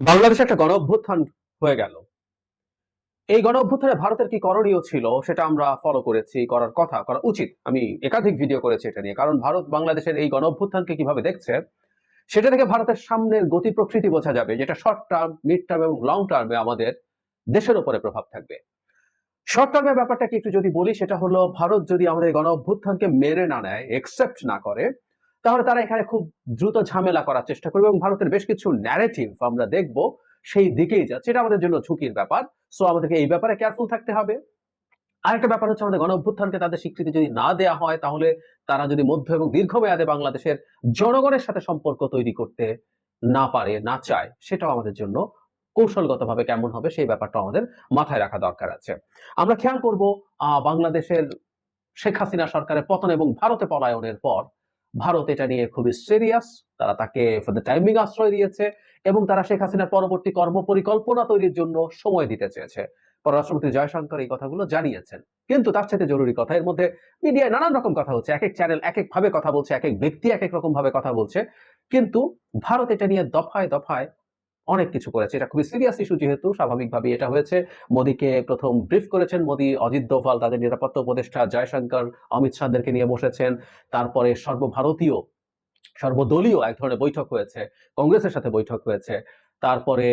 বাংলাদেশে একটা গণ অভ্যুত্থান হয়ে গেল। এই গণ অভ্যুত্থানে ভারতের কি করণীয় ছিল সেটা আমরা ফলো করেছি, করার কথা, করা উচিত। আমি একাধিক ভিডিও করেছি এটা নিয়ে। কারণ ভারত বাংলাদেশের এই গণ অভ্যুত্থানকে কীভাবে দেখছে, সেটা থেকে ভারতের সামনের গতি প্রকৃতি বোঝা যাবে, যেটা শর্ট টার্ম মিড টার্ম এবং লং টার্মে আমাদের দেশের উপরে প্রভাব থাকবে। শর্ট টার্মের ব্যাপারটা কি একটু যদি বলি, সেটা হলো ভারত যদি আমাদের গণ অভ্যুত্থানকে মেনে না নেয় একসেপ্ট না করে তাহলে তারা এখানে খুব দ্রুত ঝামেলা করার চেষ্টা করবে এবং ভারতের বেশ কিছু ন্যারেটিভ আমরা দেখব সেই দিকেই যাচ্ছে। এটা আমাদের জন্য ঝুঁকির ব্যাপার। সো আমাদেরকে এই ব্যাপারে কেয়ারফুল থাকতে হবে। আরেকটা ব্যাপার হচ্ছে আমাদের গণ অভ্যুত্থানকে তাদের স্বীকৃতি যদি না দেওয়া হয়, তাহলে তারা যদি মধ্য এবং দীর্ঘমেয়াদে বাংলাদেশের জনগণের সাথে সম্পর্ক তৈরি করতে না পারে, না চায়, সেটাও আমাদের জন্য কৌশলগতভাবে কেমন হবে সেই ব্যাপারটা আমাদের মাথায় রাখা দরকার আছে। আমরা খেয়াল করব বাংলাদেশের শেখ হাসিনা সরকারের পতন এবং ভারতে পলায়নের পর ভারত এটা নিয়ে খুবই সিরিয়াস তারা তাকে ফর দ্য টাইমিং আশ্রয় দিয়েছে এবং তারা শেখ হাসিনার পরবর্তী কর্মপরিকল্পনা তৈরির জন্য সময় দিতে চেয়েছে। পররাষ্ট্রমন্ত্রী জয়শঙ্কর এই কথাগুলো জানিয়েছেন। কিন্তু তার সাথে জরুরি কথা, এর মধ্যে মিডিয়ায় নানান রকম কথা হচ্ছে এক এক চ্যানেল এক এক ভাবে কথা বলছে এক এক ব্যক্তি এক এক রকম ভাবে কথা বলছে। কিন্তু ভারত এটা নিয়ে দফায় দফায় অনেক কিছু করেছে। এটা খুবই সিরিয়াস ইস্যু যেহেতু, স্বাভাবিকভাবে এটা হয়েছে। মোদীকে প্রথম ব্রিফ করেছেন মোদী। অজিত দোভাল, তাদের নিরাপত্তা উপদেষ্টা জয়শঙ্কর, অমিত শাহদেরকে নিয়ে বসেছেন। তারপরে সর্বভারতীয়, সর্বদলীয় এক ধরনের বৈঠক হয়েছে। কংগ্রেসের সাথে বৈঠক হয়েছে। তারপরে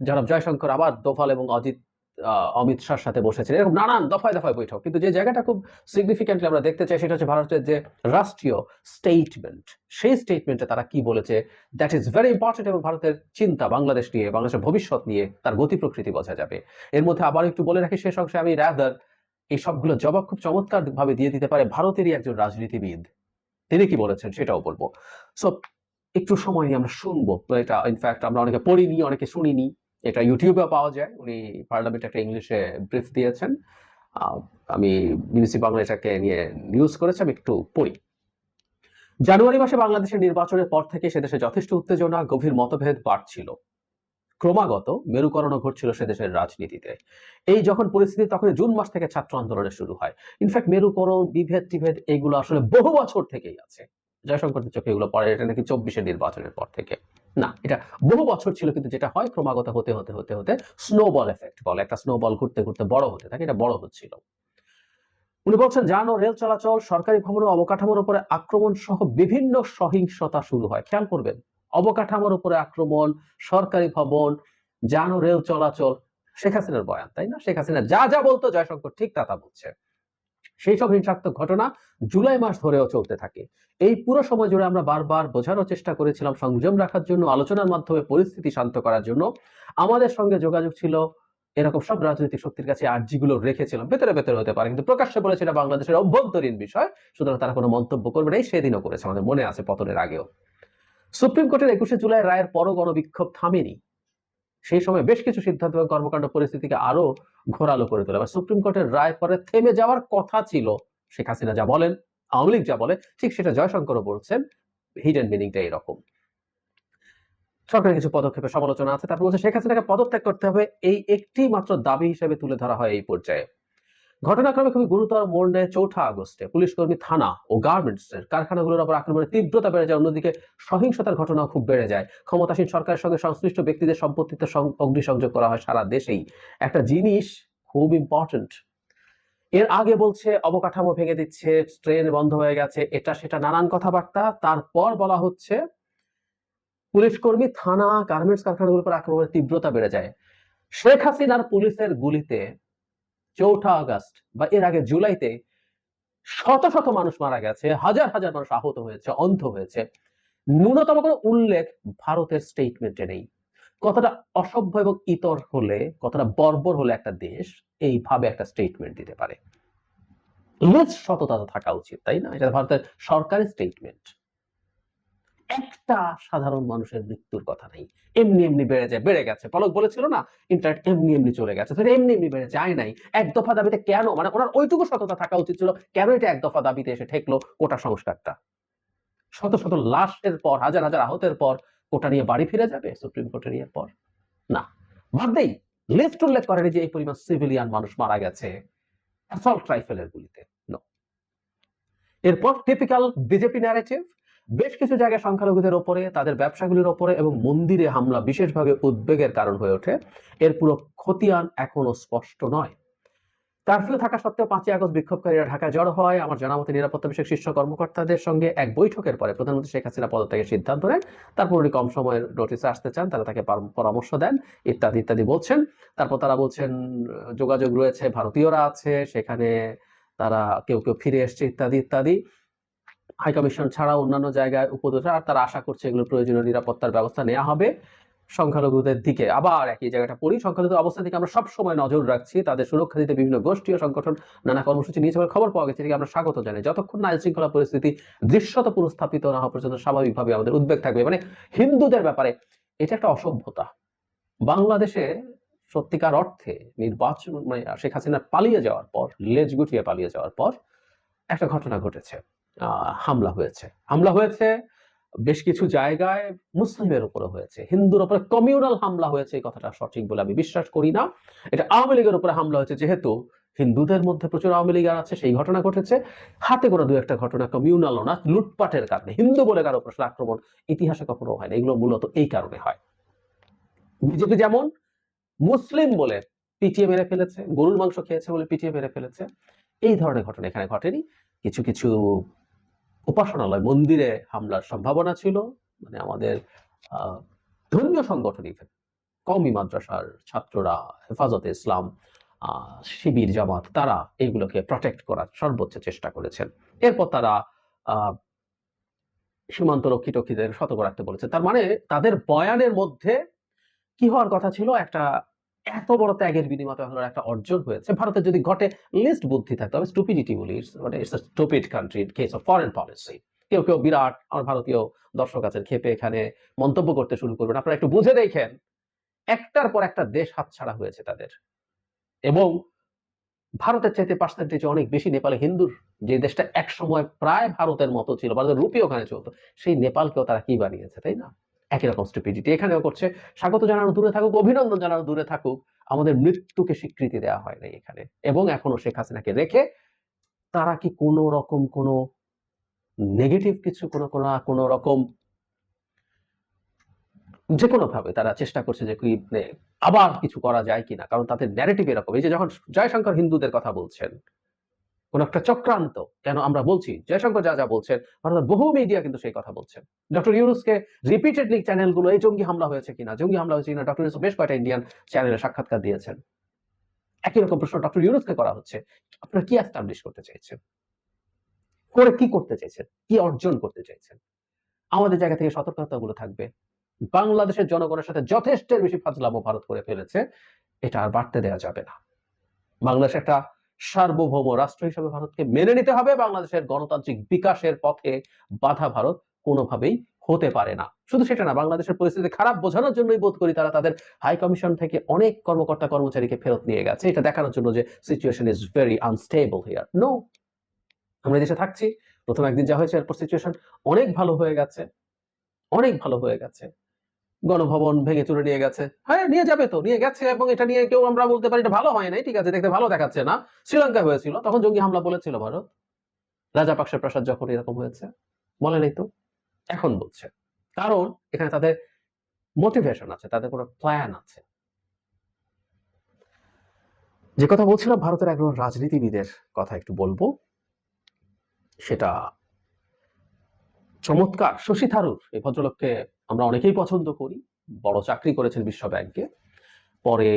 যারা জয়শঙ্কর, আবার দোভাল এবং অজিত অমিত শাহর সাথে বসেছেন এরকম নানান দফায় দফায় বৈঠক। কিন্তু যে জায়গাটা খুব সিগনিফিকেন্টলি আমরা দেখতে চাই সেটা হচ্ছে ভারতের যে রাষ্ট্রীয় স্টেটমেন্ট সেই স্টেটমেন্টে তারা কি বলেছে দ্যাট ইজ ভেরি ইম্পর্টেন্ট এবং ভারতের চিন্তা বাংলাদেশ নিয়ে, বাংলাদেশের ভবিষ্যৎ নিয়ে তার গতি প্রকৃতি বোঝা যাবে। এর মধ্যে আবার একটু বলে রাখি শেষ অংশে, আমি রাদার এই সবগুলো জবাব খুব চমৎকার ভাবে দিয়ে দিতে পারে ভারতেরই একজন রাজনীতিবিদ। তিনি কি বলেছেন সেটাও বলব। সো একটু সময় নিয়ে আমরা শুনব। এটা ইনফ্যাক্ট আমরা অনেকে পড়িনি, অনেকে শুনিনি। এটা ইউটিউবে পাওয়া যায়। উনি পার্লামেন্ট একটা ইংলিশে ব্রিফ দিয়েছেন। আমি বিবিসি বাংলা এটাকে নিয়ে নিউজ করেছি, আমি একটু পড়ি। জানুয়ারি মাসে বাংলাদেশের নির্বাচনের পর থেকে সেদেশে যথেষ্ট উত্তেজনা, গভীর মতভেদ বাড়ছিল। ক্রমাগত মেরুকরণও ঘটছিল সেদেশের রাজনীতিতে। এই যখন পরিস্থিতি, তখন জুন মাস থেকে ছাত্র আন্দোলনের শুরু হয়। ইনফ্যাক্ট মেরুকরণ বিভেদ টিভেদ এগুলো আসলে বহু বছর থেকেই আছে। জয়শঙ্করের চোখে এগুলো পড়ে, এটা নাকি চব্বিশের নির্বাচনের পর থেকে। না, এটা বহু বছর ছিল কিন্তু যেটা হয় ক্রমাগত হতে হতে হতে হতে স্নোবল এফেক্ট বলে। একটা স্নোবল ঘুরতে ঘুরতে বড় হতে থাকে, এটা বড় হচ্ছিল। উনি বলছেন, যান ও রেল চলাচল, সরকারি ভবন অবকাঠামোর উপরে আক্রমণ সহ বিভিন্ন সহিংসতা শুরু হয়। খেয়াল করবেন, অবকাঠামোর উপরে আক্রমণ, সরকারি ভবন, যান ও রেল চলাচল, শেখ হাসিনার বয়ান, তাই না? শেখ হাসিনা যা যা বলতো, জয়শঙ্কর ঠিক তা তা বলছে। সেই সব হিংসাত্মক ঘটনা জুলাই মাস ধরেও চলতে থাকে। এই পুরো সময় জুড়ে আমরা বারবার বোঝানোর চেষ্টা করেছিলাম সংযম রাখার জন্য, আলোচনার মাধ্যমে পরিস্থিতি শান্ত করার জন্য। আমাদের সঙ্গে যোগাযোগ ছিল এরকম সব রাজনৈতিক শক্তির কাছে আর্জিগুলো রেখেছিলাম। ভেতরে ভেতরে হতে পারে, কিন্তু প্রকাশ্যে বলেছে এটা বাংলাদেশের অভ্যন্তরীণ বিষয়, সুতরাং তারা কোনো মন্তব্য করবে না। সেদিনও করেছে, আমাদের মনে আছে পতনের আগেও। সুপ্রিম কোর্টের একুশে জুলাই রায়ের পরও গণবিক্ষোভ থামেনি। সেই সময় বেশ কিছু সিদ্ধান্ত এবং কর্মকাণ্ড পরিস্থিতিকে আরও ঘোরালো করে তোলে। বা সুপ্রিম কোর্টের রায় পরে থেমে যাওয়ার কথা ছিল, শেখ হাসিনা যা বলেন, আওয়ামী লীগ যা বলে, ঠিক সেটা জয়শঙ্করও বলছেন হিডেন মিনিংটা এরকম। সরকারের কিছু পদক্ষেপে সমালোচনা আছে, তারপর বলছে, শেখ হাসিনাকে পদত্যাগ করতে হবে, এই একটি মাত্র দাবি হিসেবে তুলে ধরা হয় এই পর্যায়ে। ঘটনাক্রমে খুবই গুরুতর মোড় নেয় চৌঠা আগস্টে পুলিশ কর্মী থানা ও গার্মেন্টস এর কারখানাগুলোর উপর আক্রমণের তীব্রতা বেড়ে যায়, অন্যদিকে সহিংসতার ঘটনাও খুব বেড়ে যায়। ক্ষমতাসীন সরকারের সঙ্গে সংশ্লিষ্ট ব্যক্তিদের সম্পত্তিতে অগ্নিসংযোগ করা হয় সারা দেশেই। একটা জিনিস খুব ইম্পর্টেন্ট এর আগে বলছে, অবকাঠামো ভেঙে দিচ্ছে, ট্রেন বন্ধ হয়ে গেছে, এটা সেটা নানান কথাবার্তা। তারপর বলা হচ্ছে, পুলিশ কর্মী থানা, গার্মেন্টস কারখানাগুলোর উপর আক্রমণের তীব্রতা বেড়ে যায়। শেখ হাসিনার পুলিশের গুলিতে চৌঠা আগস্ট বা এর আগে জুলাইতে শত শত মানুষ মারা গেছে, হাজার হাজার মানুষ আহত হয়েছে, অন্ধ হয়েছে। ন্যূনতম কোনো উল্লেখ ভারতের স্টেটমেন্টে নেই। কতটা অসভ্য এবং ইতর হলে, কতটা বর্বর হলে একটা দেশ এইভাবে একটা স্টেটমেন্ট দিতে পারে। লেজ সততা থাকা উচিত, তাই না? এটা ভারতের সরকারি স্টেটমেন্ট একটা সাধারণ মানুষের মৃত্যুর কথা নেই। এমনি এমনি বেড়ে যায়, বেড়ে গেছে। পলক বলেছিল না ইন্টারনেট এমনি এমনি চলে গেছে। সেটা এমনি এমনি বেড়ে যায় নাই। এক দফা দাবিতে কেন মানে ওনার ওইটুকু সততা থাকা উচিত ছিল, কেন এটা এক দফা দাবিতে এসে ঠেকলো কোটা সংস্কারটা? শত শত লাশের পর, হাজার হাজার আহতের পর, কোটা নিয়ে বাড়ি ফিরে যাবে, সুপ্রিম কোর্টের ইয়ের পর? না। বাদেই লিস্ট উল্লেখ করেনি যে এই পরিমাণ সিভিলিয়ান মানুষ মারা গেছে অ্যাসল্ট রাইফেলের গুলিতে। এরপর টিপিক্যাল বিজেপি ন্যারেটিভ বেশ কিছু জায়গায় সংখ্যালঘুদের ওপরে, তাদের ব্যবসাগুলির ওপরে এবং মন্দিরে হামলা বিশেষভাবে উদ্বেগের কারণ হয়ে ওঠে। এর পুরো খতিয়ান এখনও স্পষ্ট নয়। কারফিউ থাকা সত্ত্বেও পাঁচই আগস্ট বিক্ষোভকারীরা ঢাকায় জড়ো হয়। আমার জানা মতে নিরাপত্তা বিষয়ক শীর্ষ কর্মকর্তাদের সঙ্গে এক বৈঠকের পরে প্রধানমন্ত্রী শেখ হাসিনা পদত্যাগের সিদ্ধান্ত নেন। তারপর উনি কম সময়ের নোটিসে আসতে চান, তারা তাকে পরামর্শ দেন, ইত্যাদি ইত্যাদি বলছেন। তারপর তারা বলছেন, যোগাযোগ রয়েছে, ভারতীয়রা আছে, সেখানে তারা কেউ কেউ ফিরে এসছে, ইত্যাদি ইত্যাদি। হাই কমিশন ছাড়া অন্যান্য জায়গায় উপদেষ্টা আর তারা আশা করছে এগুলো প্রয়োজনীয় নিরাপত্তার ব্যবস্থা নেওয়া হবে সংখ্যালঘুদের দিকে। আবার একই জায়গাটা পড়ি সংখ্যালঘু অবস্থা থেকে আমরা সবসময় নজর রাখছি। তাদের সুরক্ষা দিতে বিভিন্ন গোষ্ঠী ও সংগঠন, নানা কর্মসূচি বলে খবর পাওয়া গেছে, এদিকে আমরা স্বাগত জানাই। যতক্ষণ না আইন শৃঙ্খলা পরিস্থিতি দৃশ্যত পুনঃস্থাপিত না হওয়া পর্যন্ত স্বাভাবিকভাবে আমাদের উদ্বেগ থাকবে। মানে হিন্দুদের ব্যাপারে এটা একটা অসভ্যতা। বাংলাদেশে সত্যিকার অর্থে নির্বাচন মানে শেখ হাসিনা পালিয়ে যাওয়ার পর, লেজ গুটিয়ে পালিয়ে যাওয়ার পর একটা ঘটনা ঘটেছে। হামলা হয়েছে। হামলা হয়েছে বেশ কিছু জায়গায় মুসলিমের উপরে হয়েছে। হিন্দুর উপরে কমিউনাল হামলা হয়েছে, এই কথাটা সঠিক বলে আমি বিশ্বাস করি না। এটা আওয়ামী লীগের উপরে হামলা হয়েছে, যেহেতু হিন্দুদের মধ্যে প্রচুর আওয়ামী লীগার আছে, সেই ঘটনা ঘটেছে। হাতে করে দু একটা ঘটনা কমিউনালও না, লুটপাটের কারণে। হিন্দু বলে কারও প্রশ্ন আক্রমণ ইতিহাসে কখনো হয় না, এগুলো মূলত এই কারণে হয়। বিজেপি যেমন মুসলিম বলে পিটিয়ে মেরে ফেলেছে, গরুর মাংস খেয়েছে বলে পিটিয়ে মেরে ফেলেছে, এই ধরনের ঘটনা এখানে ঘটেনি। কিছু কিছু উপাসনালয় মন্দিরে হামলার সম্ভাবনা ছিল। মানে আমাদের ধর্মীয় সংগঠন even, কওমি মাদ্রাসার ছাত্ররা হেফাজতে ইসলাম শিবির জামাত তারা এইগুলোকে প্রটেক্ট করার সর্বোচ্চ চেষ্টা করেছেন। এরপর তারা সীমান্ত রক্ষী সতর্ক রাখতে বলেছে। তার মানে তাদের বয়ানের মধ্যে কি হওয়ার কথা ছিল? একটা এত বড় ত্যাগের বিনিময়ে হলো একটা অর্জন হয়েছে। ভারতের যদি ঘটে লিস্ট বুদ্ধি থাকতো আমি স্টুপিডিটি বলি মানে it's a stupid country in case of foreign policy কেউ কেউ বিরাট, আমার ভারতীয় দর্শক আছেন, খেপে এখানে মন্তব্য করতে শুরু করবেন। আপনারা একটু বুঝে দেখেন, একটার পর একটা দেশ হাতছাড়া হয়েছে তাদের। এবং ভারতের চাইতে পার্সেন্টেজ অনেক বেশি নেপালে হিন্দুর। যে দেশটা এক সময় প্রায় ভারতের মতো ছিল, ভারতের রুপি ওখানে চলতো, সেই নেপালকেও তারা কি বানিয়েছে, তাই না? একই রকম স্টুপিডিটি এখানেও করছে, স্বাগত জানানো দূরে থাকুক, অভিনন্দন জানানো দূরে থাকুক, আমাদের মৃত্যুকে স্বীকৃতি দেওয়া হয় নাই এখানে। এবং এখনও শেখ হাসিনাকে রেখে তারা কি কোনো রকম কোনো নেগেটিভ কিছু, কোনো কোনো রকম যে কোনো ভাবে তারা চেষ্টা করছে যে কি আবার কিছু করা যায় কিনা? কারণ তাদের ন্যারেটিভ এরকম। এই যে যখন জয়শঙ্কর হিন্দুদের কথা বলছেন কোন একটা চক্রান্ত। কেন আমরা বলছি? জয়শঙ্কর যা যা বলছেন, ভারতের বহু মিডিয়া কিন্তু সেই কথা বলছেন। ডক্টর ইউনুসকে রিপিটেডলি চ্যানেলগুলো এই জঙ্গি হামলা হয়েছে কিনা, জঙ্গি হামলা হয়েছে কিনা, ডক্টর ইউনুস বেশ কয়েকটা ইন্ডিয়ান চ্যানেলে সাক্ষাৎকার দিয়েছেন। একই রকম প্রশ্ন ডক্টর ইউনুসকে করা হচ্ছে। আপনারা কি এস্টাবলিশ করতে চাইছেন? করে কি করতে চাইছেন? কি অর্জন করতে চাইছেন? আমাদের জায়গা থেকে সতর্কতাগুলো থাকবে। বাংলাদেশের জনগণের সাথে যথেষ্টের বেশি ফাজলামো ভারত করে ফেলেছে। এটা আর বাড়তে দেওয়া যাবে না। বাংলাদেশ একটা সার্বভৌম রাষ্ট্র হিসেবে ভারতকে মেনে নিতে হবে। বাংলাদেশের গণতান্ত্রিক বিকাশের পথে বাধা ভারত কোনোভাবেই হতে পারে না। শুধু সেটা না, বাংলাদেশের পরিস্থিতি খারাপ বোঝানোর জন্যই বোধ করি তারা তাদের হাই কমিশন থেকে অনেক কর্মকর্তা কর্মচারীকে ফেরত নিয়ে গেছে। এটা দেখানোর জন্য যে situation is very unstable here no আমরা দেশে থাকছি। প্রথম একদিন যা হয়েছে, এরপর সিচুয়েশন অনেক ভালো হয়ে গেছে। অনেক ভালো হয়ে গেছে। গণভবন ভেঙে চুরে নিয়ে গেছে। হ্যাঁ নিয়ে যাবে তো, নিয়ে গেছে এবং এটা নিয়ে কেউ আমরা বলতে পারি এটা ভালো হয় নাই, ঠিক আছে, দেখতে ভালো দেখাচ্ছে না। শ্রীলঙ্কা হয়েছিল, তখন জঙ্গি হামলা বলেছিল ভারত। রাজাপাকসের প্রাসাদ যখন এরকম হয়েছে, বলে নাই তো? এখন বলছে। কারণ এখানে তাদের মোটিভেশন আছে, তাদের কোনো প্ল্যান আছে। যে কথা বলছিলাম, ভারতের একজন রাজনীতিবিদের কথা একটু বলব। সেটা চমৎকার। শশী থারুর এই ভদ্রলোককে আমরা অনেকেই পছন্দ করি। বড় চাকরি করেছেন বিশ্ব ব্যাংকে। পরে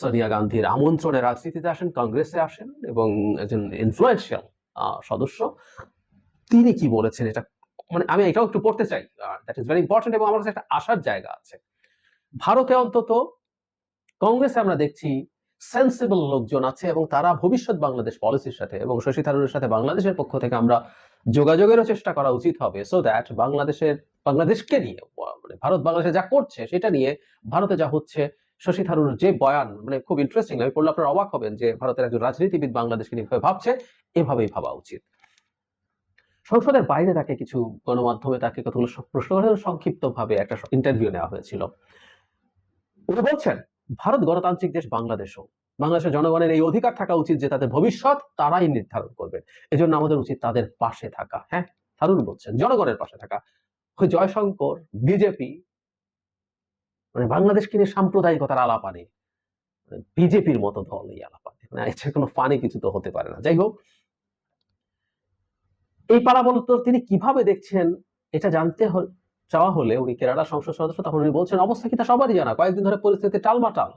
সোনিয়া গান্ধীর আমন্ত্রণে রাজনীতিতে আসেন, কংগ্রেসে আসেন এবং একজন ইনফ্লুয়েন্সিয়াল সদস্য। তিনি কি বলেছেন এটা মানে আমি এটাও একটু পড়তে চাই। দ্যাট ইজ ভেরি ইম্পর্টেন্ট এবং আমার কাছে একটা আসার জায়গা আছে। ভারতে অন্তত কংগ্রেসে আমরা দেখছি সেন্সিবল লোকজন আছে এবং তারা ভবিষ্যৎ বাংলাদেশ পলিসির সাথে এবং শশী থারুরের সাথে বাংলাদেশের পক্ষ থেকে আমরা যোগাযোগেরও চেষ্টা করা উচিত হবে সো দ্যাট বাংলাদেশের, বাংলাদেশকে নিয়ে মানে ভারত বাংলাদেশে যা করছে সেটা নিয়ে ভারতে যা হচ্ছে, শশী থারুর যে বয়ান মানে খুব ইন্টারেস্টিং আমি পড়লে আপনারা অবাক হবেন যে ভারতের একজন রাজনীতিবিদ বাংলাদেশকে নিয়ে ভাবছে, এভাবেই ভাবা উচিত। সংসদের বাইরে তাকে কিছু গণমাধ্যমে তাকে কতগুলো প্রশ্ন করে সংক্ষিপ্ত ভাবে একটা ইন্টারভিউ নেওয়া হয়েছিল। উনি বলছেন ভারত গণতান্ত্রিক দেশ বাংলাদেশও। বাংলাদেশের জনগণের এই অধিকার থাকা উচিত যে তাদের ভবিষ্যৎ তারাই নির্ধারণ করবে। এজন্য আমাদের উচিত তাদের পাশে থাকা হ্যাঁ? থারুর বলছেন, জনগণের পাশে থাকা। জয়শঙ্কর, বিজেপি মানে বাংলাদেশকে নিয়ে সাম্প্রদায়িকতার আলাপ আনে। বিজেপির মতো দল এই আলাপ আনে। না এটা কোনো ফানি কিছু তো হতে পারে না। যাই হোক, এই পালাবল উত্তর তিনি কীভাবে দেখছেন, এটা জানতে হ- চাওয়া হলে উনি কেরালা সংসদ সদস্য, তখন উনি বলছেন, অবস্থা কি তা সবারই জানা। কয়েকদিন ধরে পরিস্থিতি টালমাটাল।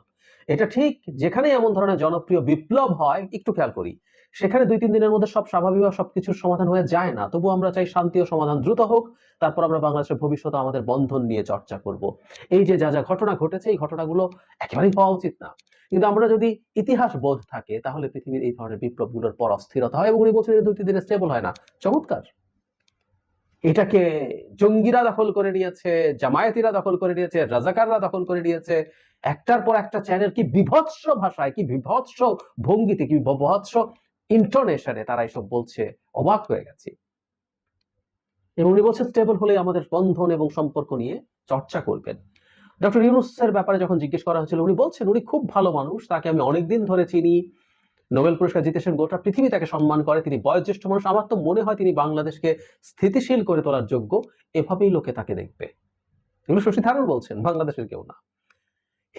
এটা ঠিক যেখানে এমন ধরনের জনপ্রিয় বিপ্লব হয়, একটু খেয়াল করি। সেখানে দুই, তিন দিনের মধ্যে সব স্বাভাবিক বা সবকিছুর সমাধান হয়ে যায় না। তবু আমরা চাই শান্তি ও সমাধান দ্রুত হোক। তারপর আমরা বাংলাদেশের ভবিষ্যৎ আমাদের বন্ধন নিয়ে চর্চা করব। এই যে যা যা ঘটনা ঘটেছে, এই ঘটনাগুলো একেবারেই হওয়া উচিত না। কিন্তু আমরা যদি ইতিহাস বোধ থাকে, তাহলে পৃথিবীর এই ধরনের বিপ্লবগুলোর পর অস্থিরতা হয় এবং উনি এটা দুই, তিন দিনে স্টেবল হয় না। চমৎকার। এটাকে জঙ্গিরা দখল করে নিয়েছে, জামায়াতিরা দখল করে নিয়েছে, রাজাকাররা দখল করে নিয়েছে। একটার পর একটা চ্যানেল কি বিভৎস ভাষায়, কি বিভৎস ভঙ্গিতে, কি বিভৎস ইন্টোনেশনে তারা এসব বলছে, অবাক হয়ে গেছে। এবং উনি বলছেন স্টেবল হলে আমাদের বন্ধন এবং সম্পর্ক নিয়ে চর্চা করবেন। ডক্টর ইউনুসের ব্যাপারে যখন জিজ্ঞেস করা হয়েছিল, উনি বলছেন, উনি খুব ভালো মানুষ, তাকে আমি অনেকদিন ধরে চিনি নোবেল পুরস্কার জিতেছেন গোটা পৃথিবী তাকে সম্মান করে। তিনি বয়োজ্যেষ্ঠ মানুষ। আমার তো মনে হয় তিনি বাংলাদেশকে স্থিতিশীল করে তোলার যোগ্য। এভাবেই লোকে তাকে দেখবে। এগুলো শশী থারুর বলছেন, বাংলাদেশের কেউ না।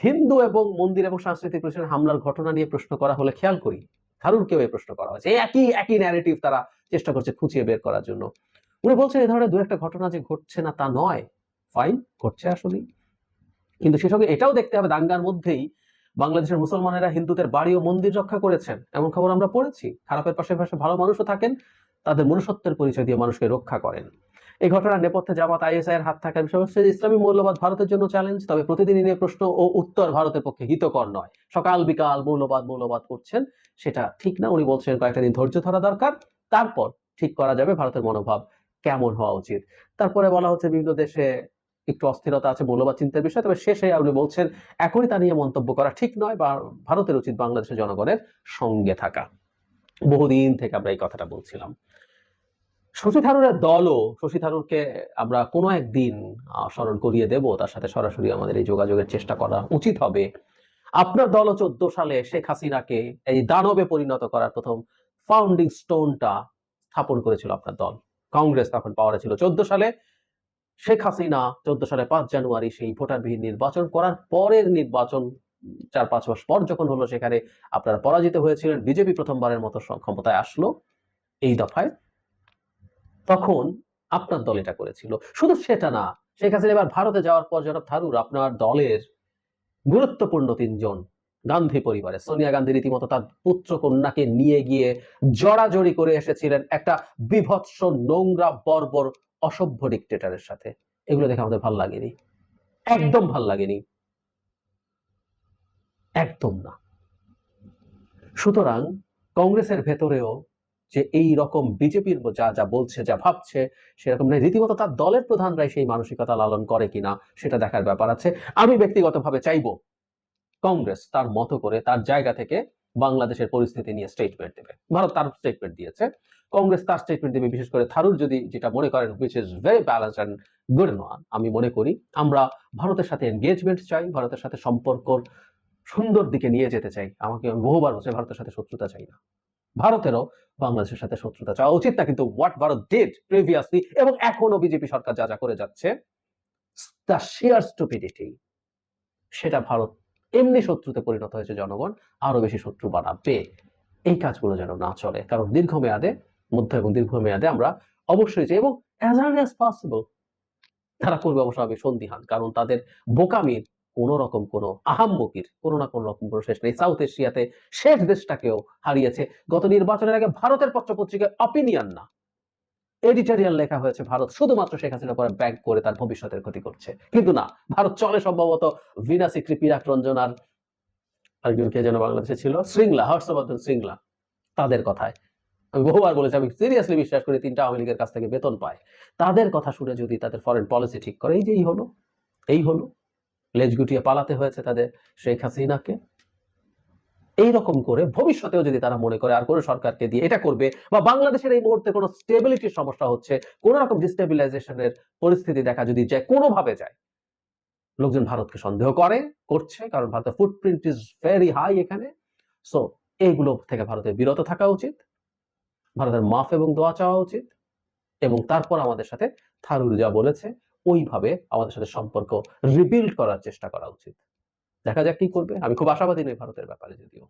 হিন্দু এবং মন্দির এবং সাংস্কৃতিক প্রতিষ্ঠানের হামলার ঘটনা নিয়ে প্রশ্ন করা হলে খেয়াল করি। থারুরকেও এই প্রশ্ন করা হয়েছে। একই একই ন্যারেটিভ তারা চেষ্টা করছে খুঁচিয়ে বের করার জন্য। উনি বলছেন এই ধরনের দু একটা ঘটনা যে ঘটছে না তা নয়। ফাইন ঘটছে আসলেই। কিন্তু সে সঙ্গে এটাও দেখতে হবে, দাঙ্গার মধ্যেই বাংলাদেশের মুসলমানেরা হিন্দুদের বাড়ি ও মন্দির রক্ষা করেছেন। এমন খবর আমরা পড়েছি। খারাপের পাশে পাশে ভালো মানুষও থাকেন, তাদের মনুষ্যত্বের পরিচয় দিয়ে মানুষকে রক্ষা করেন। এই ঘটনার নেপথ্যে জামাত আইএসআই এর হাত থাকার বিষয় হচ্ছে ইসলামী মৌলবাদ ভারতের জন্য চ্যালেঞ্জ, তবে প্রতিদিনই নিয়ে প্রশ্ন ও উত্তর ভারতের পক্ষে হিতকর নয়। সকাল বিকাল মৌলবাদ মৌলবাদ করছেন, সেটা ঠিক না, উনি বলছেন কয়েকটা দিন ধৈর্য ধরা দরকার, তারপর ঠিক করা যাবে, ভারতের মনোভাব কেমন হওয়া উচিত। তারপরে বলা হচ্ছে বিভিন্ন দেশে একটু অস্থিরতা আছে মৌলবাদ চিন্তার বিষয়, তবে শেষে আপনি বলছেন, এখনই তা নিয়ে মন্তব্য করা ঠিক নয়, বা ভারতের উচিত বাংলাদেশের জনগণের সঙ্গে থাকা। বহুদিন থেকে আমরা এই কথাটা বলছিলাম। শশী থারুরের দলও, শশী থারুরকে আমরা কোনো একদিন স্মরণ করিয়ে দেব, তার সাথে সরাসরি আমাদের এই যোগাযোগের চেষ্টা করা উচিত হবে। আপনার দলও চোদ্দ সালে শেখ হাসিনাকে এই দানবে পরিণত করার প্রথম ফাউন্ডিং স্টোনটা স্থাপন করেছিল আপনার দল। কংগ্রেস তখন পাওয়ারে ছিল। চোদ্দ সালে শেখ হাসিনা চোদ্দ সালে পাঁচ জানুয়ারি সেই ভোটারবিহীন নির্বাচন করার পরের নির্বাচন চার পাঁচ মাস পর যখন হলো, সেখানে আপনারা পরাজিত হয়েছিলেন। বিজেপি প্রথমবারের মতো ক্ষমতায় আসলো এই দফায়। তখন আপনার দল এটা করেছিল। শুধু সেটা না, শেখ হাসিনা এবার ভারতে যাওয়ার পর জনাব থারুর আপনার দলের গুরুত্বপূর্ণ তিনজন গান্ধী পরিবারে সোনিয়া গান্ধী রীতিমতো তার পুত্র কন্যাকে নিয়ে গিয়ে জড়াজড়ি করে এসেছিলেন একটা বিভৎস নোংরা বর্বর অসভ্য ডিক্টেটরের সাথে। এগুলো দেখে আমাদের ভালো লাগেনি। একদম ভালো লাগেনি। একদম না। সুতরাং কংগ্রেসের ভেতরেও যে এই রকম বিজেপির যা যা বলছে যা ভাবছে সেরকম নয় রীতিমতো তার দলের প্রধানরাই সেই মানসিকতা লালন করে কিনা সেটা দেখার ব্যাপার আছে। আমি ব্যক্তিগতভাবে চাইব কংগ্রেস তার মতো করে তার জায়গা থেকে বাংলাদেশের পরিস্থিতি নিয়ে স্টেটমেন্ট দেবে। ভারত তার স্টেটমেন্ট দিয়েছে। কংগ্রেস তার স্টেটমেন্ট দেবে, বিশেষ করে থারুর যদি যেটা মনে করেন which is very balance and good none আমি মনে করি আমরা ভারতের সাথে এনগেজমেন্ট চাই, ভারতের সাথে সম্পর্কর সুন্দর দিকে নিয়ে যেতে চাই। আমাকে আমি বহুবার বলছি, ভারতের সাথে শত্রুতা চাই না। ভারতেরও বাংলাদেশের সাথে শত্রুতা চাওয়া উচিত না, কিন্তু হোয়াট ভারত ডিড প্রিভিয়াসলি এবং এখনও বিজেপি সরকার যা যা করে যাচ্ছে দ্য শেয়ার স্টুপিডিটি সেটা ভারত এমনি শত্রুতে পরিণত হয়েছে জনগণ আরও বেশি শত্রু বানাবে। এই কাজগুলো যেন না চলে, কারণ দীর্ঘমেয়াদে মধ্য এবং দীর্ঘমেয়াদে আমরা অবশ্যই চাই এবং অ্যাজ আর্লি অ্যাজ পসিবল তারা করবে অবশ্য আমি সন্দিহান, কারণ তাদের বোকামির কোন রকম কোন আহাম্মকির কোনো না কোনো রকম কোনো শেষ নেই। সাউথ এশিয়াতে শেষ দেশটাকেও হারিয়েছে। গত নির্বাচনের আগে ভারতের পত্রপত্রিকায় অপিনিয়ন না। এডিটোরিয়াল লেখা হয়েছে, ভারত শুধুমাত্র শেখ হাসিনার পরে ব্যাংক করে তার ভবিষ্যতের ক্ষতি করছে। কিন্তু না, ভারত চলে সম্ভবত ভিনাসি কৃপিরাক রঞ্জন আর আরেকজন কে যেন বাংলাদেশে ছিল? শৃঙ্গলা, হর্ষবর্ধন শৃঙ্গলা, তাদের কথায়। আমি বহুবার বলেছি, আমি সিরিয়াসলি বিশ্বাস করি তিনটা আওয়ামী লীগের কাছ থেকে বেতন পায়। তাদের কথা শুনে যদি তাদের ফরেন পলিসি ঠিক করে, এই যে এই হলো এই হলো, লেজ গুটিয়ে পালাতে হয়েছে তাদের শেখ হাসিনাকে। এই রকম করে ভবিষ্যতেও যদি তারা মনে করে আর কোনো সরকারকে দিয়ে এটা করবে বা বাংলাদেশের এই মুহূর্তে কোনো স্টেবিলিটির সমস্যা হচ্ছে, কোন রকম ডিস্টেবিলাইজেশনের পরিস্থিতি দেখা যদি যায়, কোনোভাবে যায়, লোকজন ভারতকে সন্দেহ করে, করছে, কারণ ভারতের ফুটপ্রিন্ট ইজ ভেরি হাই এখানে। সো এইগুলো থেকে ভারতের বিরত থাকা উচিত। ভারতের মাফ এবং দোয়া চাওয়া উচিত এবং তারপর আমাদের সাথে থারুর যা বলেছে, ওইভাবে আমাদের সাথে সম্পর্ক রিবিল্ড করার চেষ্টা করা উচিত। দেখা যাক কি করবে। আমি খুব আশাবাদী নই ভারতের ব্যাপারে যদিও।